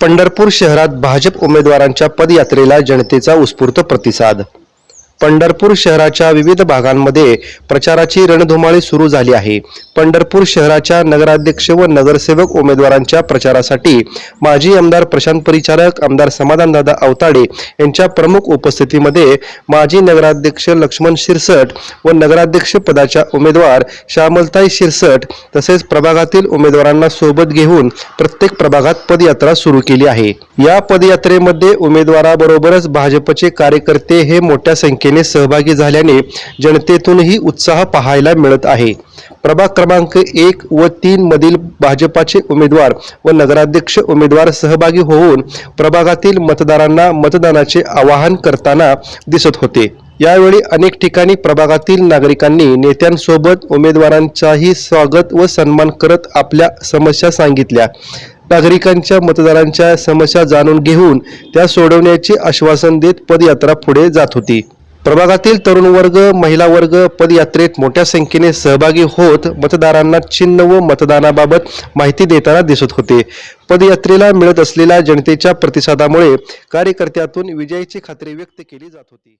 पंढरपूर शहरात भाजप उमेदवारांच्या पदयात्रेला जनतेचा उत्स्फूर्त प्रतिसाद पंढरपूर शहराच्या विविध भागांमध्ये प्रचाराची रणधुमाळी सुरू झाली आहे. पंढरपूर शहराच्या नगराध्यक्ष व नगरसेवक उमेदवारांच्या प्रचारासाठी माजी आमदार प्रशांत परिचारक आमदार समाधानदादा अवताडे यांच्या प्रमुख उपस्थितीमध्ये माजी नगराध्यक्ष लक्ष्मण शिरसट व नगराध्यक्ष पदाच्या उमेदवार श्यामलताई शिरसट तसेच प्रभागातील उमेदवारांना सोबत घेऊन प्रत्येक प्रभागात पदयात्रा सुरू केली आहे. या पदयात्रेमध्ये उमेदवाराबरोबरच भाजपचे कार्यकर्ते हे मोठ्या संख्येने सहभागी झाल्याने जनतेतूनही उत्साह पाहायला मिळत आहे. प्रभाग क्रमांक एक व तीन मधील भाजपाचे उमेदवार व नगराध्यक्ष उमेदवार सहभागी होऊन प्रभागातील मतदारांना मतदानाचे आवाहन करताना दिसत होते. यावेळी अनेक ठिकाणी प्रभागातील नागरिकांनी नेत्यांसोबत उमेदवारांचाही स्वागत व सन्मान करत आपल्या समस्या सांगितल्या. नागरिकांच्या मतदारांच्या समस्या जाणून घेऊन त्या सोडवण्याचे आश्वासन देत पदयात्रा पुढे जात होती. प्रभागातील तरुण वर्ग महिला वर्ग पदयात्रेत मोठ्या संख्येने सहभागी होत मतदारांना चिन्ह व मतदानाबाबत माहिती देताना दिसत होते. पदयात्रेला मिळत असलेल्या जनतेच्या प्रतिसादामुळे कार्यकर्त्यातून विजयाची खात्री व्यक्त केली जात होती.